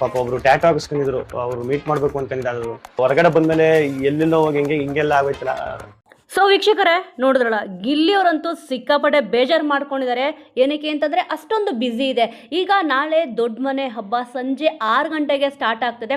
ಪಾಪ ಒಬ್ರು ಟ್ಯಾಟೋ ಹಾಕಿಸ್ಕೊಂಡಿದ್ರು, ಅವ್ರು ಮೀಟ್ ಮಾಡ್ಬೇಕು ಅಂತ ಅದು ಹೊರಗಡೆ ಬಂದ್ಮೇಲೆ ಎಲ್ಲೆಲ್ಲೋ ಹೋಗಿ ಹಿಂಗೆ, ಹಿಂಗೆಲ್ಲ ಆಗೋಯ್ತಲ್ಲ. ಸೊ ವೀಕ್ಷಕರೇ, ನೋಡಿದ್ರಲ್ಲ, ಗಿಲ್ಲಿಯವರಂತೂ ಸಿಕ್ಕಾಪಟ್ಟೆ ಬೇಜಾರು ಮಾಡ್ಕೊಂಡಿದ್ದಾರೆ. ಏನಕ್ಕೆ ಅಂತಂದರೆ, ಅಷ್ಟೊಂದು ಬ್ಯುಸಿ ಇದೆ. ಈಗ ನಾಳೆ ದೊಡ್ಡ ಮನೆ ಹಬ್ಬ ಸಂಜೆ ಆರು ಗಂಟೆಗೆ ಸ್ಟಾರ್ಟ್ ಆಗ್ತದೆ.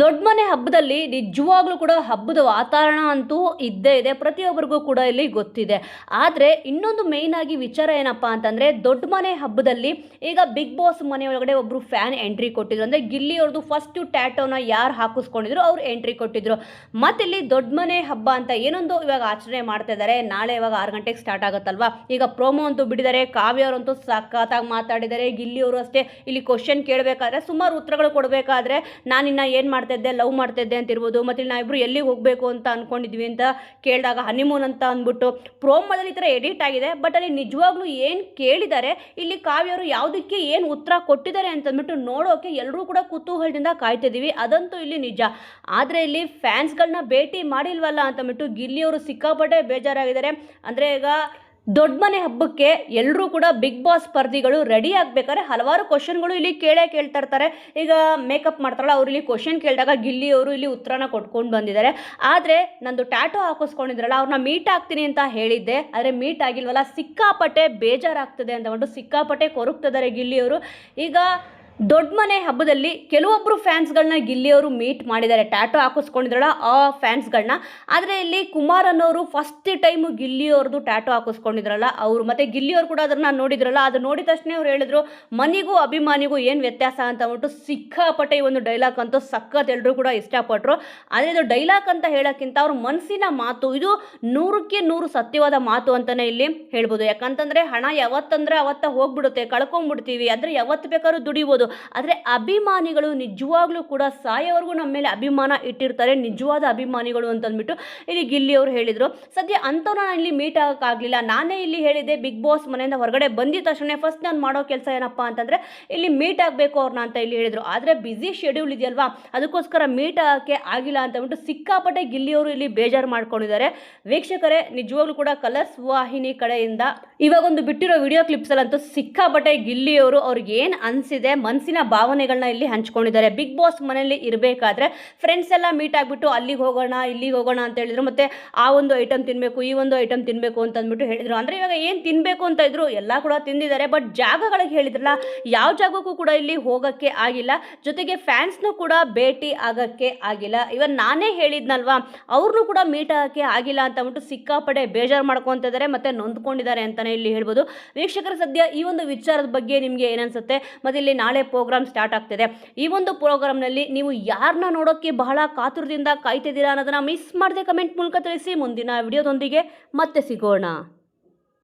ದೊಡ್ಡ ಮನೆ ಹಬ್ಬದಲ್ಲಿ ನಿಜವಾಗ್ಲೂ ಕೂಡ ಹಬ್ಬದ ವಾತಾವರಣ ಅಂತೂ ಇದ್ದೇ ಇದೆ. ಪ್ರತಿಯೊಬ್ಬರಿಗೂ ಕೂಡ ಇಲ್ಲಿ ಗೊತ್ತಿದೆ. ಆದರೆ ಇನ್ನೊಂದು ಮೇಯ್ನ್ ಆಗಿ ವಿಚಾರ ಏನಪ್ಪ ಅಂತಂದರೆ ದೊಡ್ಡ ಮನೆ ಹಬ್ಬದಲ್ಲಿ ಈಗ ಬಿಗ್ ಬಾಸ್ ಮನೆ ಒಳಗಡೆ ಒಬ್ಬರು ಫ್ಯಾನ್ ಎಂಟ್ರಿ ಕೊಟ್ಟಿದ್ರು. ಅಂದರೆ ಗಿಲ್ಲಿ ಅವ್ರದ್ದು ಫಸ್ಟು ಟ್ಯಾಟೋನ ಯಾರು ಹಾಕಿಸ್ಕೊಂಡಿದ್ರು ಅವ್ರು ಎಂಟ್ರಿ ಕೊಟ್ಟಿದ್ರು. ಮತ್ತಿಲ್ಲಿ ದೊಡ್ಡ ಮನೆ ಹಬ್ಬ ಅಂತ ಏನೊಂದು ಇವಾಗ ಆಚರಣೆ ಮಾಡ್ತಾ ಇದ್ದಾರೆ. ನಾಳೆ ಇವಾಗ ಆರು ಗಂಟೆಗೆ ಸ್ಟಾರ್ಟ್ ಆಗುತ್ತಲ್ವಾ? ಈಗ ಪ್ರೋಮೋ ಅಂತೂ ಬಿಡಿದ್ದಾರೆ ಕಾವ್ಯ ಅವರಂತೂ ಸಖತ್ತಾಗಿ ಮಾತಾಡಿದ್ದಾರೆ. ಗಿಲ್ಲಿ ಅವರು ಅಷ್ಟೇ. ಇಲ್ಲಿ ಕ್ವಶನ್ ಕೇಳಬೇಕಾದ್ರೆ ಸುಮಾರು ಉತ್ತರಗಳು ಕೊಡಬೇಕಾದ್ರೆ ನಾನಿನ್ನ ಏನು ಮಾಡ್ತಾ ಇದ್ದೆ ಲವ್ ಮಾಡ್ತಾ ಇದ್ದೆ ಅಂತ ಇರ್ಬೋದು ಮತ್ತು ನಾವಿಬ್ರು ಎಲ್ಲಿಗೆ ಹೋಗಬೇಕು ಅಂತ ಅಂದ್ಕೊಂಡಿದ್ವಿ ಅಂತ ಕೇಳಿದಾಗ ಹನಿಮೂನ್ ಅಂತ ಅಂದ್ಬಿಟ್ಟು ಪ್ರೋಮೋದಲ್ಲಿ ಈ ಥರ ಎಡಿಟ್ ಆಗಿದೆ, ಬಟ್ ಅಲ್ಲಿ ನಿಜವಾಗ್ಲೂ ಏನು ಕೇಳಿದ್ದಾರೆ, ಇಲ್ಲಿ ಕಾವ್ಯವರು ಯಾವುದಕ್ಕೆ ಏನು ಉತ್ತರ ಕೊಟ್ಟಿದ್ದಾರೆ ಅಂತಂದ್ಬಿಟ್ಟು ನೋಡೋಕೆ ಎಲ್ಲರೂ ಕೂಡ ಕುತೂಹಲದಿಂದ ಕಾಯ್ತಿದ್ದೀವಿ ಅದಂತೂ ಇಲ್ಲಿ ನಿಜ. ಆದರೆ ಇಲ್ಲಿ ಫ್ಯಾನ್ಸ್ಗಳನ್ನ ಭೇಟಿ ಮಾಡಿಲ್ವಲ್ಲ ಅಂತಂದ್ಬಿಟ್ಟು ಗಿಲ್ಲಿಯವರು ಸಿಕ್ಕಾಪಟ್ಟೆ ಬೇಜಾರಾಗಿದ್ದಾರೆ. ಅಂದರೆ ಈಗ ದೊಡ್ಡ ಮನೆ ಹಬ್ಬಕ್ಕೆ ಎಲ್ಲರೂ ಕೂಡ ಬಿಗ್ ಬಾಸ್ ಸ್ಪರ್ಧಿಗಳು ರೆಡಿ ಆಗಬೇಕಾದ್ರೆ ಹಲವಾರು ಕ್ವಶನ್ಗಳು ಇಲ್ಲಿ ಕೇಳೇ ಕೇಳ್ತಾ ಇರ್ತಾರೆ ಈಗ ಮೇಕಪ್ ಮಾಡ್ತಾರಲ್ಲ, ಅವ್ರು ಇಲ್ಲಿ ಕ್ವಶನ್ ಕೇಳಿದಾಗ ಗಿಲ್ಲಿ ಅವರು ಇಲ್ಲಿ ಉತ್ತರನ ಕೊಟ್ಕೊಂಡು ಬಂದಿದ್ದಾರೆ. ಆದರೆ ನಂದು ಟ್ಯಾಟೋ ಹಾಕಿಸ್ಕೊಂಡಿದ್ರಲ್ಲ ಅವ್ರನ್ನ ಮೀಟ್ ಆಗ್ತೀನಿ ಅಂತ ಹೇಳಿದ್ದೆ. ಆದರೆ ಮೀಟ್ ಆಗಿಲ್ವಲ್ಲ, ಸಿಕ್ಕಾಪಟ್ಟೆ ಬೇಜಾರಾಗ್ತದೆ ಅಂತ ಅಂದ್ಬಿಟ್ಟು ಸಿಕ್ಕಾಪಟ್ಟೆ ಕೊರಗ್ತಿದ್ದಾರೆ ಗಿಲ್ಲಿಯವರು ಈಗ ದೊಡ್ಡ ಮನೆ ಹಬ್ಬದಲ್ಲಿ ಕೆಲವೊಬ್ಬರು ಫ್ಯಾನ್ಸ್ಗಳನ್ನ ಗಿಲ್ಲಿಯವರು ಮೀಟ್ ಮಾಡಿದ್ದಾರೆ. ಟ್ಯಾಟೋ ಹಾಕಿಸ್ಕೊಂಡಿದ್ರಲ್ಲ ಆ ಫ್ಯಾನ್ಸ್ಗಳನ್ನ ಆದರೆ ಇಲ್ಲಿ ಕುಮಾರ್ ಅನ್ನೋರು ಫಸ್ಟ್ ಟೈಮು ಗಿಲ್ಲಿಯವ್ರದ್ದು ಟ್ಯಾಟೋ ಹಾಕಿಸ್ಕೊಂಡಿದ್ರಲ್ಲ ಅವರು. ಮತ್ತು ಗಿಲ್ಲಿಯವ್ರು ಕೂಡ ಅದನ್ನು ನೋಡಿದ್ರಲ್ಲ. ಅದು ನೋಡಿದ ತಕ್ಷಣ ಅವ್ರು ಹೇಳಿದ್ರು, ಮನಿಗೂ ಅಭಿಮಾನಿಗೂ ಏನು ವ್ಯತ್ಯಾಸ ಅಂತ ಅಂದ್ಬಿಟ್ಟು ಸಿಕ್ಕಾಪಟ್ಟೆ ಈ ಒಂದು ಡೈಲಾಗ್ ಅಂತೂ ಸಖತ್ ಎಲ್ಲರೂ ಕೂಡ ಇಷ್ಟಪಟ್ಟರು ಆದರೆ ಇದು ಡೈಲಾಗ್ ಅಂತ ಹೇಳೋಕ್ಕಿಂತ ಅವ್ರ ಮನಸ್ಸಿನ ಮಾತು, ಇದು ನೂರಕ್ಕೆ ನೂರು ಸತ್ಯವಾದ ಮಾತು ಅಂತಲೇ ಇಲ್ಲಿ ಹೇಳ್ಬೋದು. ಯಾಕಂತಂದರೆ ಹಣ ಯಾವತ್ತಂದ್ರೆ ಅವತ್ತ ಹೋಗ್ಬಿಡುತ್ತೆ ಕಳ್ಕೊಂಡ್ಬಿಡ್ತೀವಿ ಅಂದರೆ ಯಾವತ್ತು ಬೇಕಾದ್ರೂ ದುಡಿಬೋದು. ಆದರೆ ಅಭಿಮಾನಿಗಳು ನಿಜವಾಗ್ಲೂ ಕೂಡ ಸಾಯೋವರೆಗೂ ನಮ್ಮ ಮೇಲೆ ಅಭಿಮಾನ ಇಟ್ಟಿರ್ತಾರೆ. ನಿಜವಾದ ಅಭಿಮಾನಿಗಳು ಅಂತಂದ್ಬಿಟ್ಟು ಇಲ್ಲಿ ಗಿಲ್ಲಿ ಅವರು ಹೇಳಿದರು. ಸದ್ಯ ಅಂಥವ್ರು ನಾನು ಇಲ್ಲಿ ಮೀಟ್ ಆಗೋಕ್ಕಾಗಲಿಲ್ಲ. ನಾನೇ ಇಲ್ಲಿ ಹೇಳಿದ್ದೆ ಬಿಗ್ ಬಾಸ್ ಮನೆಯಿಂದ ಹೊರಗಡೆ ಬಂದಿದ ತಕ್ಷಣ ಫಸ್ಟ್ ನಾನು ಮಾಡೋ ಕೆಲಸ ಏನಪ್ಪ? ಅಂತಂದರೆ ಇಲ್ಲಿ ಮೀಟ್ ಆಗಬೇಕು ಅವ್ರನ್ನ ಅಂತ ಇಲ್ಲಿ ಹೇಳಿದರು. ಆದರೆ ಬ್ಯುಸಿ ಶೆಡ್ಯೂಲ್ ಇದೆಯಲ್ವಾ? ಅದಕ್ಕೋಸ್ಕರ ಮೀಟ್ ಆಗೋಕ್ಕೆ ಆಗಿಲ್ಲ ಅಂತಂದ್ಬಿಟ್ಟು ಸಿಕ್ಕಾಪಟ್ಟೆ ಗಿಲ್ಲಿಯವರು ಇಲ್ಲಿ ಬೇಜಾರು ಮಾಡ್ಕೊಂಡಿದ್ದಾರೆ. ವೀಕ್ಷಕರೇ, ನಿಜವಾಗ್ಲೂ ಕೂಡ ಕಲರ್ಸ್ ವಾಹಿನಿ ಕಡೆಯಿಂದ ಇವಾಗ ಒಂದು ಬಿಟ್ಟಿರೋ ವಿಡಿಯೋ ಕ್ಲಿಪ್ಸಲ್ಲಂತೂ ಸಿಕ್ಕಾಪಟ್ಟೆ ಗಿಲ್ಲಿಯವರು ಅವ್ರಿಗೆ ಏನು ಅನಿಸಿದೆ ಮನಸ್ಸಿನ ಭಾವನೆಗಳನ್ನ ಇಲ್ಲಿ ಹಂಚ್ಕೊಂಡಿದ್ದಾರೆ. ಬಿಗ್ ಬಾಸ್ ಮನೆಯಲ್ಲಿ ಇರಬೇಕಾದ್ರೆ ಫ್ರೆಂಡ್ಸ್ ಎಲ್ಲ ಮೀಟ್ ಆಗಿಬಿಟ್ಟು ಅಲ್ಲಿಗೆ ಹೋಗೋಣ, ಇಲ್ಲಿಗೆ ಹೋಗೋಣ ಅಂತ ಹೇಳಿದ್ರು. ಮತ್ತು ಆ ಒಂದು ಐಟಮ್ ತಿನ್ನಬೇಕು ಈ ಒಂದು ಐಟಮ್ ತಿನ್ನಬೇಕು ಅಂತ ಅಂದ್ಬಿಟ್ಟು ಹೇಳಿದರು. ಅಂದರೆ ಇವಾಗ ಏನು ತಿನ್ನಬೇಕು ಅಂತ ಇದ್ರು ಎಲ್ಲ ಕೂಡ ತಿಂದಿದ್ದಾರೆ. ಬಟ್ ಜಾಗಗಳಿಗೆ ಹೇಳಿದ್ರಲ್ಲ, ಯಾವ ಜಾಗಕ್ಕೂ ಕೂಡ ಇಲ್ಲಿ ಹೋಗೋಕ್ಕೆ ಆಗಿಲ್ಲ. ಜೊತೆಗೆ ಫ್ಯಾನ್ಸ್ನೂ ಕೂಡ ಭೇಟಿ ಆಗೋಕ್ಕೆ ಆಗಿಲ್ಲ. ಇವನ್ ನಾನೇ ಹೇಳಿದ್ನಲ್ವಾ ಅವ್ರನ್ನೂ ಕೂಡ ಮೀಟ್ ಆಗೋಕ್ಕೆ ಆಗಿಲ್ಲ ಅಂತ ಅಂದ್ಬಿಟ್ಟು ಸಿಕ್ಕಾಪಡೆ ಬೇಜಾರು ಮಾಡ್ಕೊತಿದ್ದಾರೆ ಮತ್ತು ನೊಂದ್ಕೊಂಡಿದ್ದಾರೆ ಅಂತಲೇ ಇಲ್ಲಿ ಹೇಳ್ಬೋದು. ವೀಕ್ಷಕರ ಸದ್ಯ ಈ ಒಂದು ವಿಚಾರದ ಬಗ್ಗೆ ನಿಮಗೆ ಏನನ್ಸುತ್ತೆ ಮತ್ತು ಇಲ್ಲಿ ಪ್ರೋಗ್ರಾಮ್ ಸ್ಟಾರ್ಟ್ ಆಗ್ತಿದೆ. ಈ ಒಂದು ಪ್ರೋಗ್ರಾಮ್ನಲ್ಲಿ ನೀವು ಯಾರನ್ನ ನೋಡೋಕ್ಕೆ ಬಹಳ ಕಾತುರದಿಂದ ಕಾಯ್ತಿದ್ದೀರಾ ಅನ್ನೋದನ್ನು ಮಿಸ್ ಮಾಡದೆ ಕಮೆಂಟ್ ಮೂಲಕ ತಿಳಿಸಿ. ಮುಂದಿನ ವಿಡಿಯೋದೊಂದಿಗೆ ಮತ್ತೆ ಸಿಗೋಣ.